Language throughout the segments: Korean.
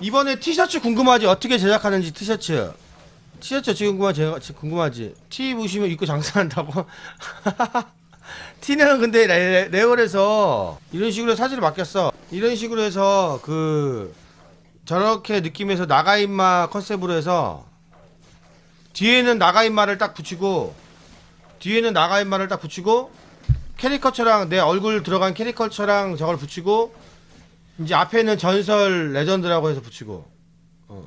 이번에 티셔츠 궁금하지? 어떻게 제작하는지 티셔츠. 티셔츠 지금 궁금하지? 궁금하지? 티 보시면 입고 장사한다고? 티는 근데 레, 레올에서 이런 식으로 사진을 맡겼어. 이런 식으로 해서 그 저렇게 느낌에서 나가인마 컨셉으로 해서 뒤에는 나가인마를 딱 붙이고 뒤에는 나가인마를 딱 붙이고 캐리커처랑 내 얼굴 들어간 캐리커처랑 저걸 붙이고 이제 앞에는 전설 레전드라고 해서 붙이고. 어.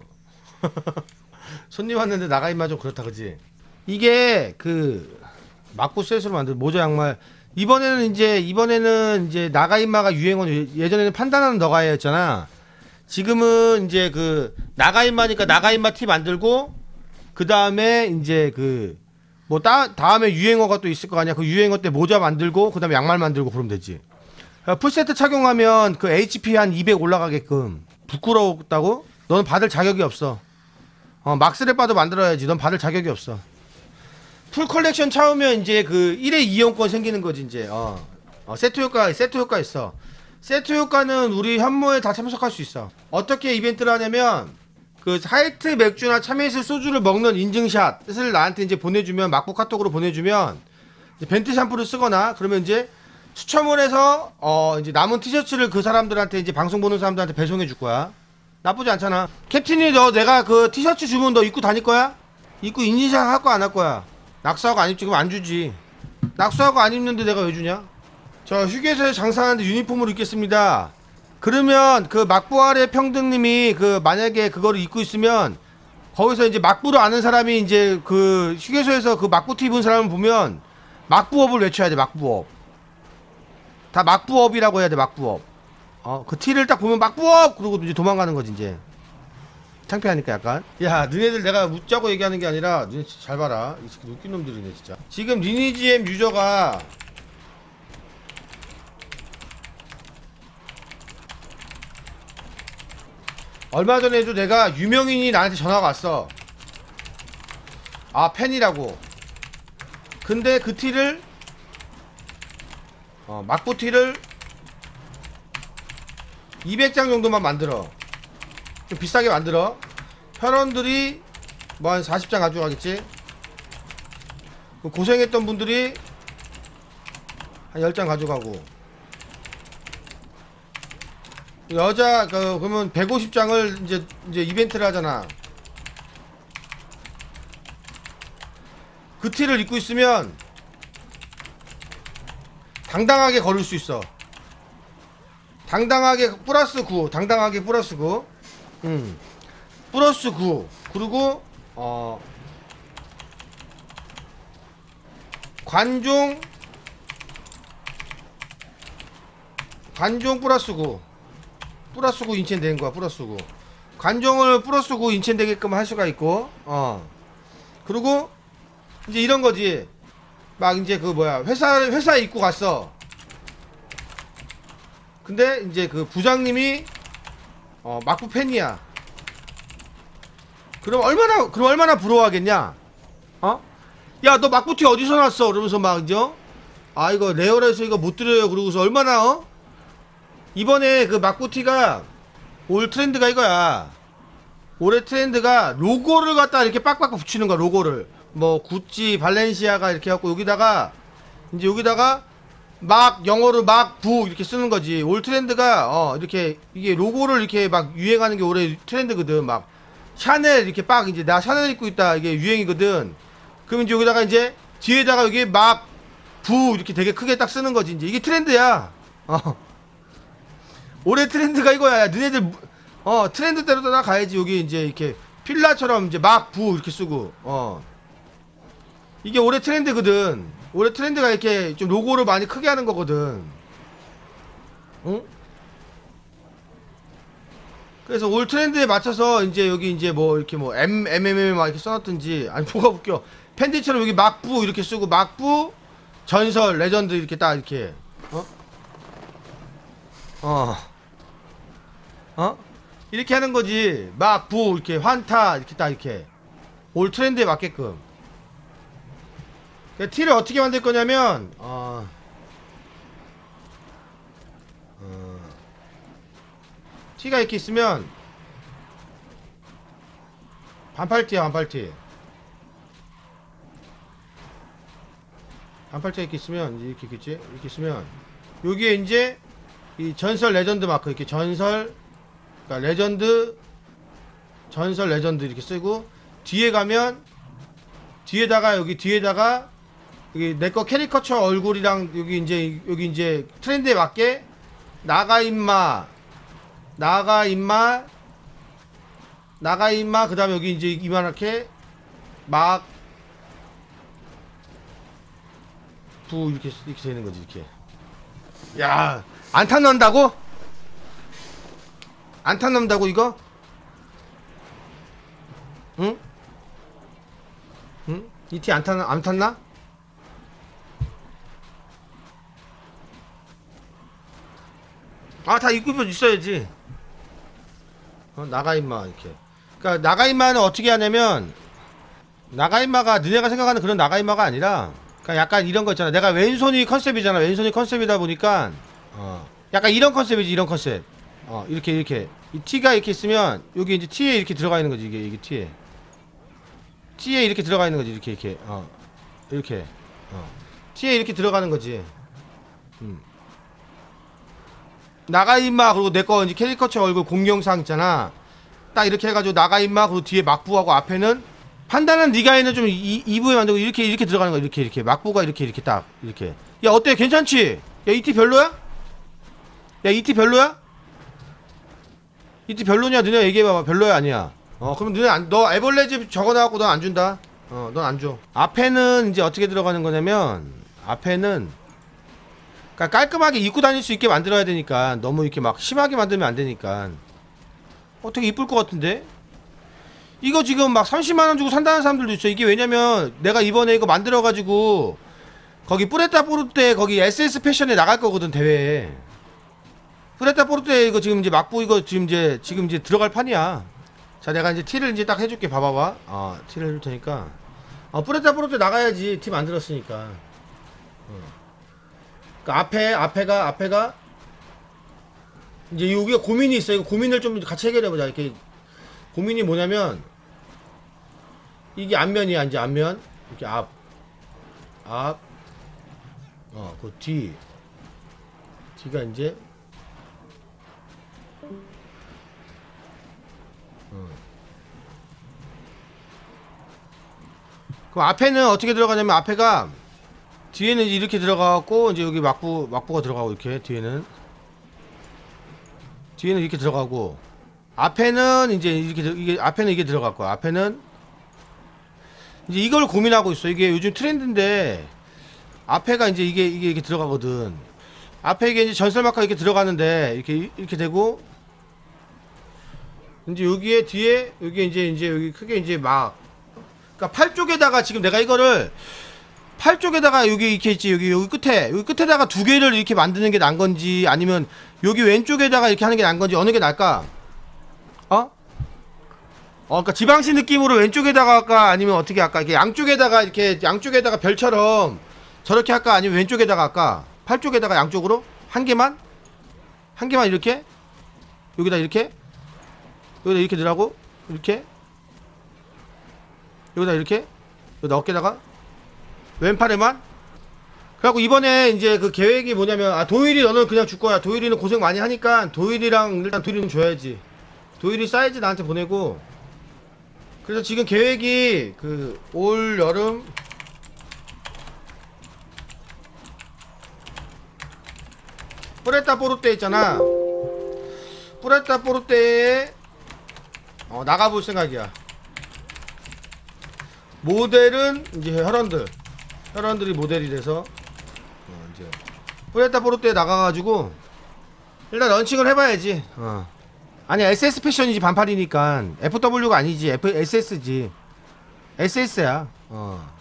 손님 왔는데 나가인마 좀 그렇다 그지? 이게 그 막고 셋으로 만든 모자 양말. 이번에는 이제 이번에는 이제 나가인마가 유행어 예전에는 판단하는 너가였잖아. 지금은 이제 그 나가인마니까 나가인마 티 만들고 그 다음에 이제 그 뭐 다음에 유행어가 또 있을 거 아니야. 그 유행어 때 모자 만들고 그 다음에 양말 만들고 그러면 되지. 야, 풀세트 착용하면 그 HP 한 200 올라가게끔. 부끄러웠다고? 너는 받을 자격이 없어. 어 막스를 봐도 만들어야지. 넌 받을 자격이 없어. 풀 컬렉션 차우면 이제 그 1회 이용권 생기는 거지 이제. 어, 어 세트 효과 세트 효과 있어. 세트 효과는 우리 현모에 다 참석할 수 있어. 어떻게 이벤트를 하냐면 그 하이트 맥주나 참이슬 소주를 먹는 인증샷을 나한테 이제 보내주면 막부 카톡으로 보내주면 벤트 샴푸를 쓰거나 그러면 이제 해서 어 이제 남은 티셔츠를 그 사람들한테 이제 방송 보는 사람들한테 배송해 줄 거야 나쁘지 않잖아 캡틴이 너 내가 그 티셔츠 주면 너 입고 다닐 거야? 입고 인증샷 할 거야 안할 거야? 낙서하고 안 입지 그럼 안 주지 낙서하고 안 입는데 내가 왜 주냐? 저 휴게소에 장사하는데 유니폼을 입겠습니다. 그러면 그 막부활의 평등님이 그 만약에 그거를 입고 있으면 거기서 이제 막부를 아는 사람이 이제 그 휴게소에서 그 막부 티 입은 사람을 보면 막부업을 외쳐야 돼 막부업. 다 막부업이라고 해야 돼 막부업. 어 그 티를 딱 보면 막부업 그러고 이제 도망가는 거지 이제. 창피하니까 약간 야 너네들 내가 웃자고 얘기하는 게 아니라 너네 잘 봐라 이 새끼 웃긴 놈들이네 진짜 지금 리니지엠 유저가 얼마 전에도 내가 유명인이 나한테 전화가 왔어. 아, 팬이라고. 근데 그 티를, 어, 막부 티를 200장 정도만 만들어. 좀 비싸게 만들어. 혈원들이 뭐 한 40장 가져가겠지? 그 고생했던 분들이 한 10장 가져가고. 여자 그 그러면 150장을 이제 이제 이벤트를 하잖아. 그 티를 입고 있으면 당당하게 걸을 수 있어. 당당하게 플러스 9, 당당하게 플러스 9. 음. 플러스 9. 그리고 어 관종 관종 플러스 9. 플러스 9 인첸 되는 거야 플러스 9 관종을 플러스 9 인첸 되게끔 할 수가 있고 어 그리고 이제 이런 거지 막 이제 그 뭐야 회사 회사에 입고 갔어 근데 이제 그 부장님이 어 막부 팬이야 그럼 얼마나 그럼 얼마나 부러워하겠냐 어? 야 너 막부 티 어디서 났어 그러면서 막 이제 어? 아 이거 레어에서 이거 못 드려요 그러고서 얼마나 어? 이번에 그 막부 티가 올 트렌드가 이거야. 올해 트렌드가 로고를 갖다 이렇게 빡빡 붙이는 거야, 로고를. 뭐, 구찌, 발렌시아가 이렇게 해갖고 여기다가, 이제 여기다가 막 영어로 막 부 이렇게 쓰는 거지. 올 트렌드가, 어, 이렇게, 이게 로고를 이렇게 막 유행하는 게 올해 트렌드거든. 막, 샤넬 이렇게 빡, 이제 나 샤넬 입고 있다. 이게 유행이거든. 그럼 이제 여기다가 이제 뒤에다가 여기 막 부 이렇게 되게 크게 딱 쓰는 거지. 이제 이게 트렌드야. 어. 올해 트렌드가 이거야. 야, 너네들 무- 어 트렌드대로 따라가야지. 여기 이제 이렇게 필라처럼 이제 막 부 이렇게 쓰고 어 이게 올해 트렌드거든. 올해 트렌드가 이렇게 좀 로고를 많이 크게 하는 거거든. 응? 그래서 올 트렌드에 맞춰서 이제 여기 이제 뭐 이렇게 뭐 M M M M 막 이렇게 써놨든지 아니 뭐가 웃겨 팬디처럼 여기 막부 이렇게 쓰고 막부 전설 레전드 이렇게 딱 이렇게 어? 어. 어? 이렇게 하는 거지. 막, 부, 이렇게, 환타, 이렇게 딱, 이렇게. 올 트렌드에 맞게끔. 그 티를 어떻게 만들 거냐면, 어. 어. 티가 이렇게 있으면, 반팔티야 반팔티 반팔티 이렇게 있으면 이렇게 있겠지 이렇게 있으면 여기에 이제 이 전설 레전드 마크 이렇게 전설 그러니까 레전드 전설 레전드 이렇게 쓰고 뒤에 가면 뒤에다가 여기 뒤에다가 여기 내 거 캐리커처 얼굴이랑 여기 이제 여기 이제 트렌드에 맞게 나가 임마 나가 임마 나가 임마 그 다음에 여기 이제 이만하게 막 부 이렇게 이렇게 되는 거지 이렇게 야 안타 넣는다고 안타 넣는다고 이거 응? 응? 이 티 안 탔나? 안 탔나? 아, 다 입고 있어야지. 어, 나가 임마 이렇게. 그러니까 나가 임마는 어떻게 하냐면 나가 임마가 너네가 생각하는 그런 나가 임마가 아니라 그러니까 약간 이런 거 있잖아. 내가 왼손이 컨셉이잖아. 왼손이 컨셉이다 보니까 어, 약간 이런 컨셉이지 이런 컨셉. 어, 이렇게 이렇게 이 티가 이렇게 있으면 여기 이제 티에 이렇게 들어가 있는 거지 이게 이게 티에. 티에 이렇게 들어가 있는 거지 이렇게 이렇게 어 이렇게 어 티에 이렇게 들어가는 거지 음 나가 임마 그리고 내 거 이제 캐리커처 얼굴 공룡상 있잖아. 딱 이렇게 해가지고 나가 임마 그리고 뒤에 막부하고 앞에는 판단은 네가 있는 좀 이, 이부에 만들고 이렇게 이렇게 들어가는 거 이렇게 이렇게. 막부가 이렇게 이렇게 딱 이렇게. 야 어때? 괜찮지? 야 이티 별로야? 야 이티 별로야? 이티 별로냐? 너네 얘기해봐봐. 별로야 아니야? 어 그럼 너네 안, 너 애벌레집 적어놔갖고 넌 안 준다. 어넌 안 줘. 앞에는 이제 어떻게 들어가는 거냐면 앞에는 그러니까 깔끔하게 입고 다닐 수 있게 만들어야 되니까 너무 이렇게 막 심하게 만들면 안 되니까. 어떻게 이쁠 것 같은데? 이거 지금 막 30만원 주고 산다는 사람들도 있어. 이게 왜냐면 내가 이번에 이거 만들어가지고 거기 뿌레타 포르테 거기 SS 패션에 나갈 거거든 대회에. 뿌레타 포르테 이거 지금 이제 막부 이거 지금 이제 지금 이제 들어갈 판이야. 자 내가 이제 티를 이제 딱 해줄게. 봐봐봐. 어 티를 해줄 테니까. 어 뿌레타 포르테 나가야지 티 만들었으니까. 어. 그 앞에 앞에가 앞에가? 이제 여기가 고민이 있어 이거 고민을 좀 같이 해결해 보자. 이렇게 고민이 뭐냐면 이게 앞면이야 이제 앞면. 이렇게 앞 앞 어 그 뒤. 뒤가 이제 어. 그 앞에는 어떻게 들어가냐면 앞에가 뒤에는 이렇게 들어가고 이제 여기 막부 막부가 들어가고 이렇게 뒤에는. 뒤에는 이렇게 들어가고 앞에는 이제 이렇게 들- 이게 앞에는 이게 들어갔고 앞에는 이제 이걸 고민하고 있어. 이게 요즘 트렌드인데 앞에가 이제 이게 이게 이렇게 들어가거든. 앞에 이게 이제 전설 마카 이렇게 들어가는데 이렇게 이렇게 되고 이제 여기에 뒤에 여기 이제 이제 여기 크게 이제 막 그러니까 팔 쪽에다가 지금 내가 이거를 팔 쪽에다가 여기 이렇게 있지 여기 여기 끝에. 여기 끝에다가 두 개를 이렇게 만드는 게 난 건지 아니면 여기 왼쪽에다가 이렇게 하는 게 난 건지 어느 게 나을까? 어? 어, 그러니까 지방시 느낌으로 왼쪽에다가 할까? 아니면 어떻게 할까? 이렇게 양쪽에다가 이렇게 양쪽에다가 별처럼 저렇게 할까? 아니면 왼쪽에다가 할까? 팔 쪽에다가 양쪽으로? 한 개만? 한 개만 이렇게? 여기다 이렇게? 여기다 이렇게 넣으라고? 이렇게? 여기다 이렇게? 여기다 어깨다가 왼팔에만? 그래갖고 이번에 이제 그 계획이 뭐냐면 아 도일이 너는 그냥 줄 거야. 도일이는 고생 많이 하니까 도일이랑 일단 도일이는 줘야지. 도일이 사이즈 나한테 보내고. 그래서 지금 계획이 그 올 여름 뿌레타 포르테 있잖아. 뿌레타 포르테에 어, 나가볼 생각이야. 모델은 이제 혈원들 혈원들이 모델이 돼서 어, 이제 뿌레타 포르테에 나가가지고 일단 런칭을 해봐야지 어. 아니 SS 패션이지 반팔이니까 FW가 아니지 F, SS지 SS야 어.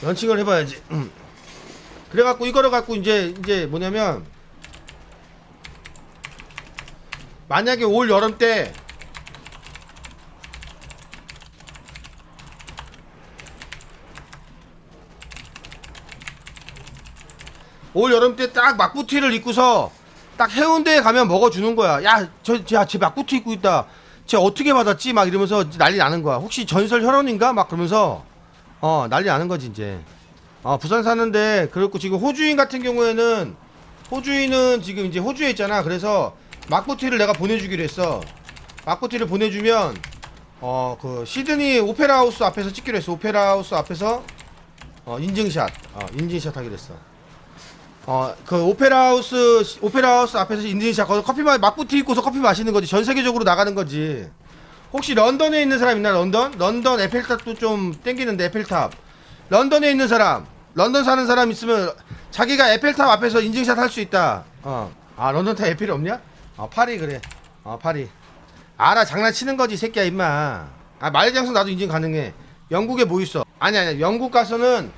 런칭을 해봐야지 음. 그래갖고 이거를 갖고 이제 이제 뭐냐면 만약에 올 여름 때 올 여름 때 딱 막부티를 입고서 딱 해운대에 가면 먹어주는 거야. 야, 저, 야, 쟤 막구트 입고 있다. 쟤 어떻게 받았지? 막 이러면서 난리 나는 거야. 혹시 전설 혈원인가? 막 그러면서 어 난리 나는 거지 이제. 어 부산 사는데 그렇고 지금 호주인 같은 경우에는 호주인은 지금 이제 호주에 있잖아. 그래서 막구티를 내가 보내주기로 했어. 막구티를 보내주면 어 그 시드니 오페라 하우스 앞에서 찍기로 했어. 오페라 하우스 앞에서 어 인증샷, 어 인증샷 하기로 했어. 어, 그 오페라 하우스 오페라 하우스 앞에서 인증샷 거기서 커피 마 막부티 입고서 커피 마시는 거지. 전 세계적으로 나가는 거지. 혹시 런던에 있는 사람 있나? 런던? 런던 에펠탑도 좀 땡기는데 에펠탑. 런던에 있는 사람. 런던 사는 사람 있으면 자기가 에펠탑 앞에서 인증샷 할 수 있다. 어. 아, 런던 탑 에펠이 없냐? 어, 파리 그래. 어, 파리. 알아. 장난치는 거지, 이 새끼야, 임마. 아, 말장성 나도 인증 가능해. 영국에 뭐 있어? 아니 아니. 영국 가서는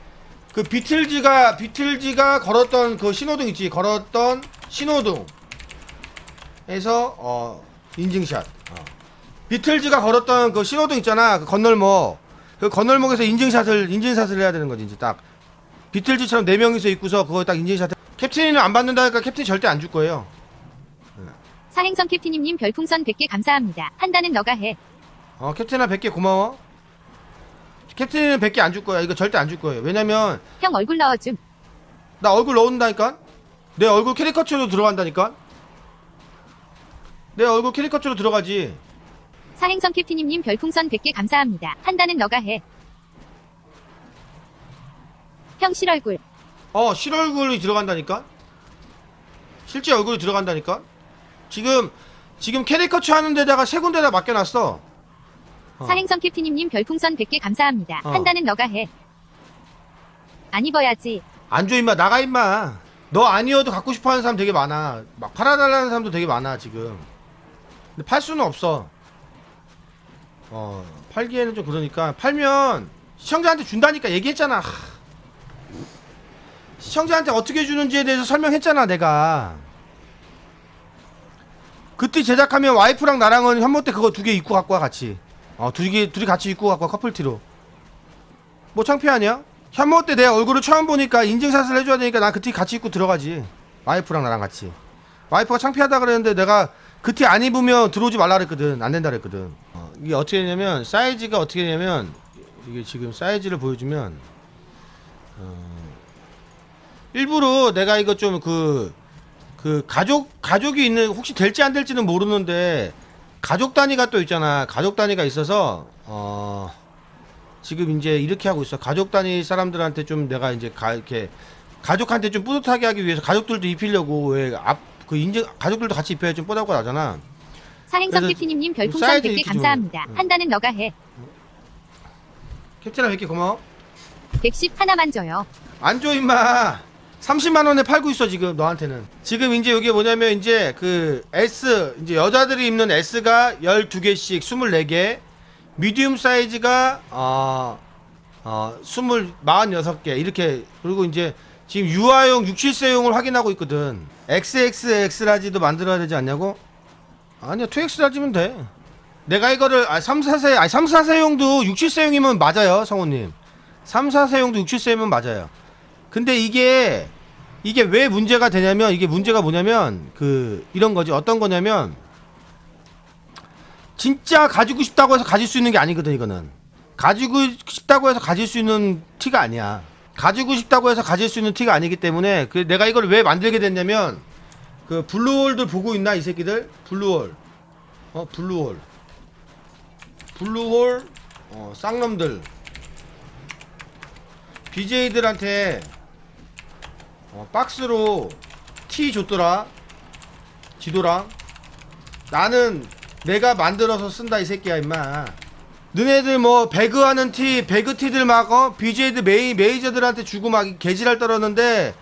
그 비틀즈가 비틀즈가 걸었던 그 신호등 있지? 걸었던 신호등에서 어 인증샷. 어. 비틀즈가 걸었던 그 신호등 있잖아. 그 건널목. 그 건널목에서 인증샷을 인증샷을 해야 되는 거지 이제 딱. 비틀즈처럼 네 명이서 있고서 그거 딱 인증샷 캡틴이는 안 받는다니까 캡틴 절대 안 줄 거예요. 사행성 캡틴님 별풍선 100개 감사합니다. 판단은 너가 해. 어 캡틴아 100개 고마워 캡틴은 100개 안 줄 거야 이거 절대 안 줄 거예요 왜냐면 형 얼굴 넣어줌. 나 얼굴 넣는다니까? 내 얼굴 캐리커처로 들어간다니까? 내 얼굴 캐리커처로 들어가지. 사행성 캡틴님 별풍선 100개 감사합니다. 판단은 너가 해. 형 실얼굴. 어, 실얼굴이 들어간다니까? 실제 얼굴이 들어간다니까? 지금, 지금 캐리커처 하는 데다가 세 군데다 맡겨놨어. 어. 사행성 캡틴님 별풍선 100개 감사합니다. 어. 판단은 너가 해. 안 입어야지. 안 줘, 임마. 나가, 임마. 너 아니어도 갖고 싶어 하는 사람 되게 많아. 막 팔아달라는 사람도 되게 많아, 지금. 근데 팔 수는 없어. 어, 팔기에는 좀 그러니까. 팔면 시청자한테 준다니까 얘기했잖아. 하. 시청자한테 어떻게 주는지에 대해서 설명했잖아, 내가. 그때 제작하면 와이프랑 나랑은 현모 때 그거 두 개 입고 갖고 와, 같이. 어, 두 개, 둘이 같이 입고 갖고 와, 커플티로. 뭐 창피하냐? 현모 때 내 얼굴을 처음 보니까 인증샷을 해줘야 되니까 난 그 티 같이 입고 들어가지. 와이프랑 나랑 같이. 와이프가 창피하다 그랬는데 내가 그 티 안 입으면 들어오지 말라 그랬거든. 안 된다 그랬거든. 어, 이게 어떻게 되냐면 사이즈가 어떻게 되냐면 이게 지금 사이즈를 보여주면 어, 일부러 내가 이거 좀 그 그 가족 가족이 있는 혹시 될지 안 될지는 모르는데 가족 단위가 또 있잖아. 가족 단위가 있어서 어 지금 이제 이렇게 하고 있어. 가족 단위 사람들한테 좀 내가 이제 가 이렇게 가족한테 좀 뿌듯하게 하기 위해서 가족들도 입히려고 왜 앞 그 인증 가족들도 같이 입혀야 좀 뽀얗고 나잖아. 사행성 캡틴님 별풍선 사이즈 100개 이렇게 좀- 감사합니다. 응. 판단은 너가 해. 캡틴아 이렇게 고마워. 110 하나만 줘요. 안 줘 임마. 30만 원에 팔고 있어 지금 너한테는. 지금 이제 여기 뭐냐면 이제 그 S 이제 여자들이 입는 S가 12개씩 24개, 미디움 사이즈가 어, 어, 20 46개 이렇게 그리고 이제 지금 유아용 6, 7세용을 확인하고 있거든. XXX 라지도 만들어야 되지 않냐고? 아니야, 2X 라지면 돼. 내가 이거를 아 3, 4세 아니 3, 4세용도 6, 7세용이면 맞아요, 성우님. 3, 4세용도 6, 7세용이면 맞아요. 근데 이게 이게 왜 문제가 되냐면 이게 문제가 뭐냐면 그 이런 거지. 어떤 거냐면 진짜 가지고 싶다고 해서 가질 수 있는 게 아니거든, 이거는. 가지고 싶다고 해서 가질 수 있는 티가 아니야. 가지고 싶다고 해서 가질 수 있는 티가 아니기 때문에 그 내가 이걸 왜 만들게 됐냐면 그 블루홀들 보고 있나 이 새끼들? 블루홀. 어, 블루홀. 블루홀 어, 쌍놈들. BJ들한테 어, 박스로 티 줬더라. 지도랑. 나는 내가 만들어서 쓴다 이 새끼야 임마. 너네들 뭐 배그하는 티, 배그 티들 막 어? BJ들 메이 메이저들한테 주고 막 개지랄 떨었는데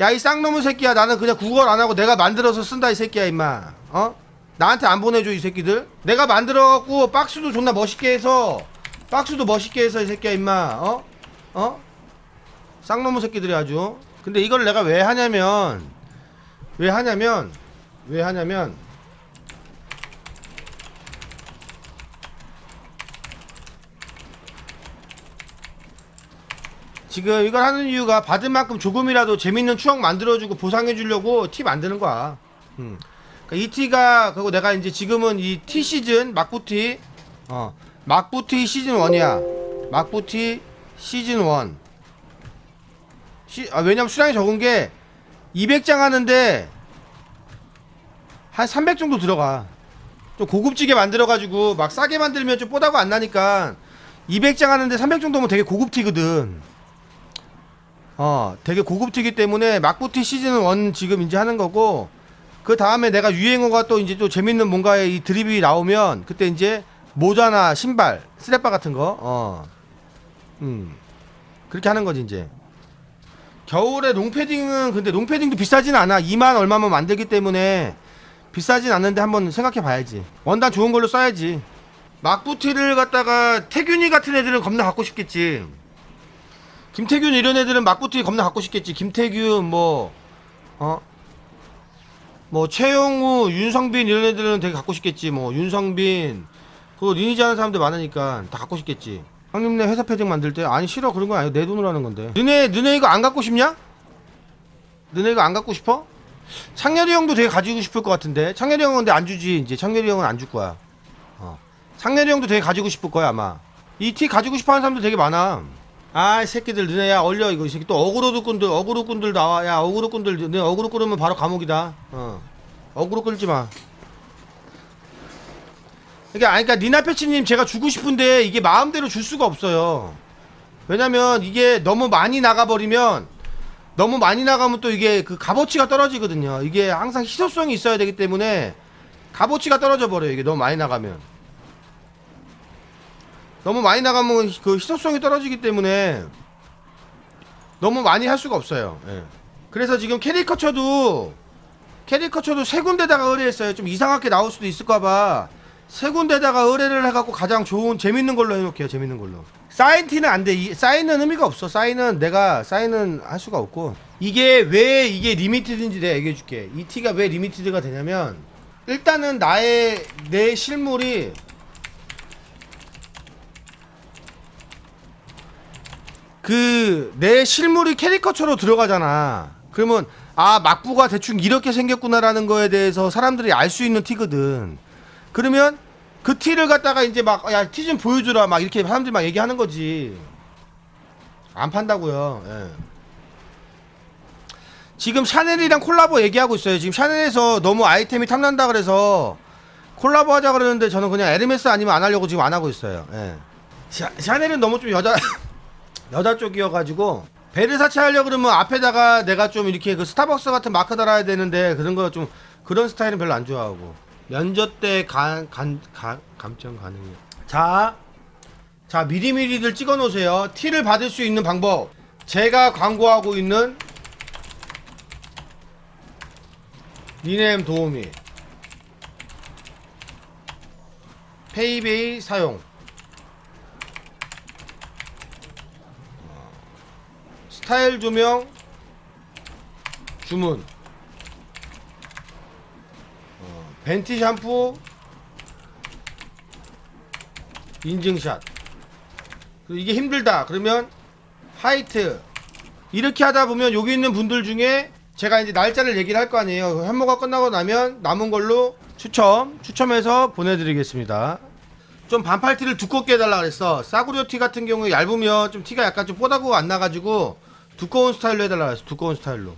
야 이 쌍놈의 새끼야 나는 그냥 구걸 안 하고 내가 만들어서 쓴다 이 새끼야 임마. 어? 나한테 안 보내줘 이 새끼들. 내가 만들어갖고 박스도 존나 멋있게 해서 박스도 멋있게 해서 이 새끼야 임마. 어? 어? 쌍놈의 새끼들이 아주. 근데 이걸 내가 왜 하냐면 왜 하냐면 왜 하냐면 지금 이걸 하는 이유가 받은 만큼 조금이라도 재밌는 추억 만들어주고 보상해주려고 티 만드는 거야. 음. 그러니까 이 티가 그리고 내가 이제 지금은 이 티 시즌 막부티 어 막부티 시즌 1이야. 막부티 시즌 1. 시, 아, 왜냐면 수량이 적은 게 200장 하는데 한 300 정도 들어가. 좀 고급지게 만들어가지고 막 싸게 만들면 좀 뽀다고 안 나니까 200장 하는데 300 정도면 되게 고급티거든. 어, 되게 고급티기 때문에 막부티 시즌 1 지금 이제 하는 거고 그 다음에 내가 유행어가 또 이제 또 재밌는 뭔가의 이 드립이 나오면 그때 이제 모자나 신발, 스레빠 같은 거, 어, 음, 그렇게 하는 거지 이제. 겨울에 롱패딩은 근데 롱패딩도 비싸진 않아. 2만 얼마면 만들기 때문에 비싸진 않는데 한번 생각해 봐야지. 원단 좋은 걸로 써야지. 막부티를 갖다가 태균이 같은 애들은 겁나 갖고 싶겠지. 김태균 이런 애들은 막부티 겁나 갖고 싶겠지. 김태균 뭐 어? 뭐 최영우, 윤성빈 이런 애들은 되게 갖고 싶겠지. 뭐 윤성빈 그 리니지 하는 사람들 많으니까 다 갖고 싶겠지. 형님네 회사 패딩 만들 때 아니 싫어 그런 거 아니야 내 돈으로 하는 건데. 너네 너네 이거 안 갖고 싶냐? 너네 이거 안 갖고 싶어? 창렬이 형도 되게 가지고 싶을 것 같은데 창렬이 형은 근데 안 주지 이제 창렬이 형은 안 줄 거야. 어. 창렬이 형도 되게 가지고 싶을 거야 아마. 이 티 가지고 싶어하는 사람들 되게 많아. 아이 새끼들 너네 야 얼려 이거 이 새끼 또 어그로드꾼들 어그로꾼들 나와 야 어그로꾼들 너네 어그로 끌으면 바로 감옥이다. 어. 어그로 끌지 마. 그러니까 아니 그러니까 니나 패치님 제가 주고 싶은데 이게 마음대로 줄 수가 없어요. 왜냐면 이게 너무 많이 나가버리면 너무 많이 나가면 또 이게 그 값어치가 떨어지거든요. 이게 항상 희소성이 있어야 되기 때문에 값어치가 떨어져 버려요. 이게 너무 많이 나가면. 너무 많이 나가면 그 희소성이 떨어지기 때문에 너무 많이 할 수가 없어요. 예. 그래서 지금 캐리커처도 캐리커처도 세 군데다가 의뢰했어요. 좀 이상하게 나올 수도 있을까봐 세 군데다가 의뢰를 해갖고 가장 좋은 재밌는 걸로 해놓게요. 재밌는 걸로. 사인 티는 안 돼. 이, 사인은 의미가 없어. 사인은 내가 사인은 할 수가 없고 이게 왜 이게 리미티드인지 내가 얘기해줄게. 이 티가 왜 리미티드가 되냐면 일단은 나의 내 실물이 그 내 실물이 캐리커처로 들어가잖아. 그러면 아 막부가 대충 이렇게 생겼구나라는 거에 대해서 사람들이 알 수 있는 티거든. 그러면 그 티를 갖다가 이제 막 야 티 좀 보여주라 막 이렇게 사람들이 막 얘기하는 거지. 안 판다고요. 예. 지금 샤넬이랑 콜라보 얘기하고 있어요. 지금 샤넬에서 너무 아이템이 탐난다 그래서 콜라보 하자 그러는데 저는 그냥 에르메스 아니면 안 하려고 지금 안 하고 있어요. 예. 샤, 샤넬은 너무 좀 여자 여자 쪽이어가지고 베르사체 하려 그러면 앞에다가 내가 좀 이렇게 그 스타벅스 같은 마크 달아야 되는데 그런 거 좀 그런 스타일은 별로 안 좋아하고 면접 때간간 감점 가능해. 자, 자 미리미리들 찍어 놓으세요. 티를 받을 수 있는 방법. 제가 광고하고 있는 니넴 도우미 페이베이 사용 스타일 조명 주문 어, 벤티 샴푸. 인증샷. 이게 힘들다. 그러면 하이트. 이렇게 하다 보면 여기 있는 분들 중에 제가 이제 날짜를 얘기를 할 거 아니에요. 현모가 끝나고 나면 남은 걸로 추첨 추첨해서 보내드리겠습니다. 좀 반팔티를 두껍게 해달라 그랬어. 싸구려 티 같은 경우에 얇으면 좀 티가 약간 좀 뽀다고 안 나가지고 두꺼운 스타일로 해달라 그랬어. 두꺼운 스타일로